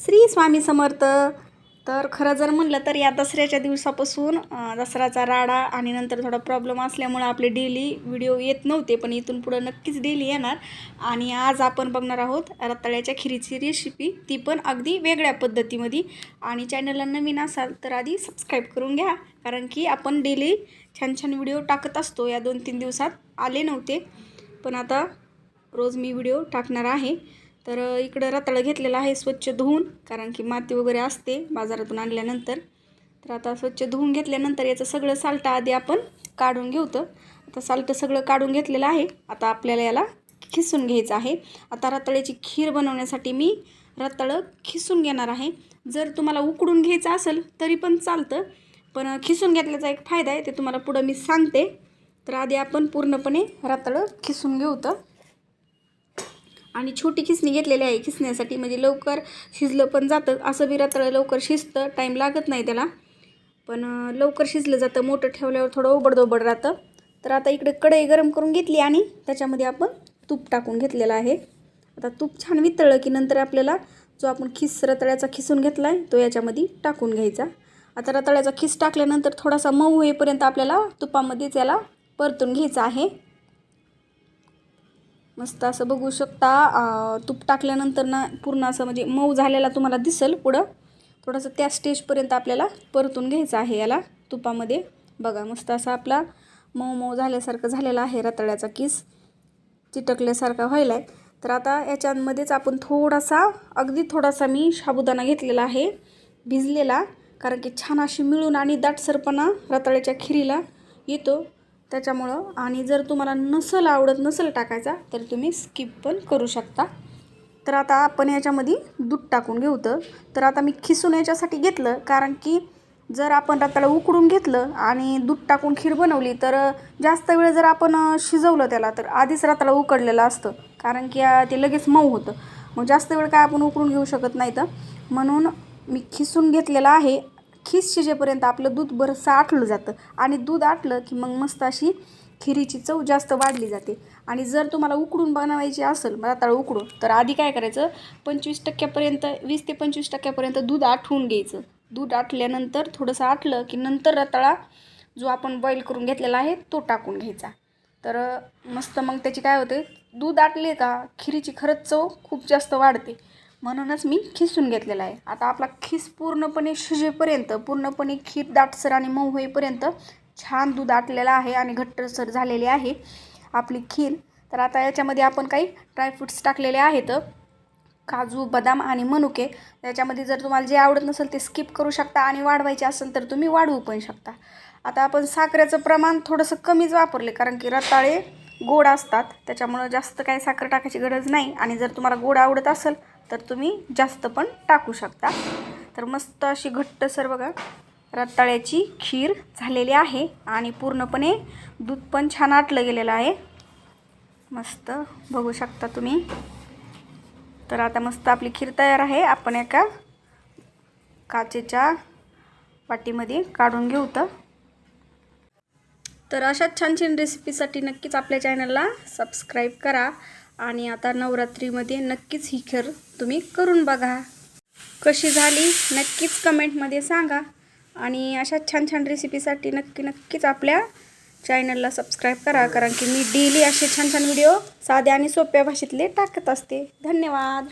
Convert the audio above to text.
श्री स्वामी समर्थ. तर खरं जर म्हणलं तर या दसऱ्याच्या दिवसापासून दसऱ्याचा राडा आणि नंतर थोडा प्रॉब्लेम असल्यामुळं आपले डेली व्हिडिओ येत नव्हते पण इथून पुढं नक्कीच डेली येणार. आणि आज आपण बघणार आहोत रताळ्याच्या खिरीची रेसिपी ती पण अगदी वेगळ्या पद्धतीमध्ये. आणि चॅनलला नवीन असाल तर आधी सबस्क्राईब करून घ्या. कारण की आपण डेली छान छान व्हिडिओ टाकत असतो. या दोन तीन दिवसात आले नव्हते. पण आता रोज मी व्हिडिओ टाकणार आहे. तर इकडं रताळं घेतलेलं आहे स्वच्छ धुवून कारण की माती वगैरे असते बाजारातून आणल्यानंतर. तर आता स्वच्छ धुवून घेतल्यानंतर याचं सगळं साल्ट आधी आपण काढून घेऊतं. आता साल्ट सगळं काढून घेतलेलं आहे. आता आपल्याला याला खिसून घ्यायचं आहे. आता रताळ्याची खीर बनवण्यासाठी मी रताळं खिसून घेणार आहे. जर तुम्हाला उकडून घ्यायचं असेल तरी पण चालतं. पण खिसून घेतल्याचा एक फायदा आहे ते तुम्हाला पुढं मी सांगते. तर आधी आपण पूर्णपणे रताळं खिसून घेऊतं. आणि छोटी खिसणी घेतलेली आहे. खिसण्यासाठी म्हणजे लवकर शिजलं पण जातं. असं बी लवकर शिजतं टाईम लागत नाही त्याला. पण लवकर शिजलं जातं. मोठं ठेवल्यावर थोडं ओबडदोबड राहतं. तर आता इकडे कढई गरम करून घेतली आणि त्याच्यामध्ये आपण तूप टाकून घेतलेलं आहे. आता तूप छान वितळलं की नंतर आपल्याला जो आपण खिस रताळ्याचा खिसून घेतला आहे तो याच्यामध्ये टाकून घ्यायचा. आता रताळ्याचा खिस टाकल्यानंतर थोडासा मऊ होईपर्यंत आपल्याला तुपामध्येच याला परतून घ्यायचा आहे. मस्त असं बघू शकता. तूप टाकल्यानंतर ना पूर्ण असं म्हणजे मऊ झालेला तुम्हाला दिसेल पुढं. थोडंसं त्या स्टेजपर्यंत आपल्याला परतून घ्यायचं आहे याला तुपामध्ये. बघा मस्त असा आपला मऊ मऊ झाल्यासारखं झालेला आहे रताळ्याचा किस. चिटकल्यासारखा व्हायला आहे तर आता याच्यामध्येच आपण थोडासा अगदी थोडासा मी साबुदाणा घेतलेला आहे. भिजलेला कारण की छान अशी मिळून आणि दाटसरपणा रताळ्याच्या खिरीला येतो. त्याच्यामुळं आणि जर तुम्हाला नसल आवडत नसेल टाकायचा तर तुम्ही स्किप पण करू शकता. तर आता आपण याच्यामध्ये दूध टाकून घेऊतं तर आता मी खिसून याच्यासाठी घेतलं कारण की जर आपण रताळं उकडून घेतलं आणि दूध टाकून खीर बनवली तर जास्त वेळ जर आपण शिजवलं त्याला तर आधीच रताळं उकडलेलं असतं. कारण की ते लगेच मऊ होतं. मग जास्त वेळ काय आपण उकडून घेऊ शकत नाही तर. म्हणून मी खिसून घेतलेलं आहे खीस शिजेपर्यंत आपलं दूध बरंचसं आटलं जातं. आणि दूध आटलं की मग मस्त अशी खिरीची चव जास्त वाढली जाते. आणि जर तुम्हाला उकडून बनवायची असेल रताळं उकडून तर आधी काय करायचं? पंचवीस टक्क्यापर्यंत वीस ते पंचवीस टक्क्यापर्यंत दूध आठवून घ्यायचं. दूध आटल्यानंतर थोडंसं आटलं की नंतर रताळा जो आपण बॉईल करून घेतलेला आहे तो टाकून घ्यायचा. तर मस्त मग त्याची काय होते? दूध आटले का खिरीची खरंच चव खूप जास्त वाढते. म्हणूनच मी खिसून घेतलेला आहे. आता आपला खिस पूर्णपणे शिजेपर्यंत पूर्णपणे खीर दाटसर आणि मऊ होईपर्यंत छान दूध आटलेलं आहे आणि घट्टसर झालेली आहे आपली खीर. तर आता याच्यामध्ये आपण काही ड्रायफ्रूट्स टाकलेले आहेत. काजू बदाम आणि मनुके. याच्यामध्ये जर तुम्हाला जे आवडत नसेल ते स्किप करू शकता आणि वाढवायचे असेल तर तुम्ही वाढवू पण शकता. आता आपण साखरेचं प्रमाण थोडंसं कमीच वापरले कारण की रताळे गोड असतात त्याच्यामुळं जास्त काही साखर टाकायची गरज नाही. आणि जर तुम्हाला गोड आवडत असेल तर तुम्ही जास्त पण टाकू शकता. तर मस्त अशी घट्टसर बघा रताळ्याची खीर झालेली आहे. आणि पूर्णपणे दूध पण छान आटलं गेलेलं आहे. मस्त बघू शकता तुम्ही. तर आता मस्त आपली खीर तयार आहे. आपण एका काचेच्या वाटीमध्ये काढून घेऊ तर. तर अशाच छान छान रेसिपीसाठी नक्कीच आपल्या चॅनलला सबस्क्राईब करा आणि आता नवरात्रीमध्ये नक्कीच ही खीर तुम्ही करून बघा. कशी झाली नक्कीच कमेंटमध्ये सांगा. आणि अशा छान छान रेसिपीसाठी नक्की नक्कीच आपल्या चॅनलला सबस्क्राईब करा कारण की मी डेली असे छान छान व्हिडिओ साध्या आणि सोप्या भाषेतले टाकत असते. धन्यवाद.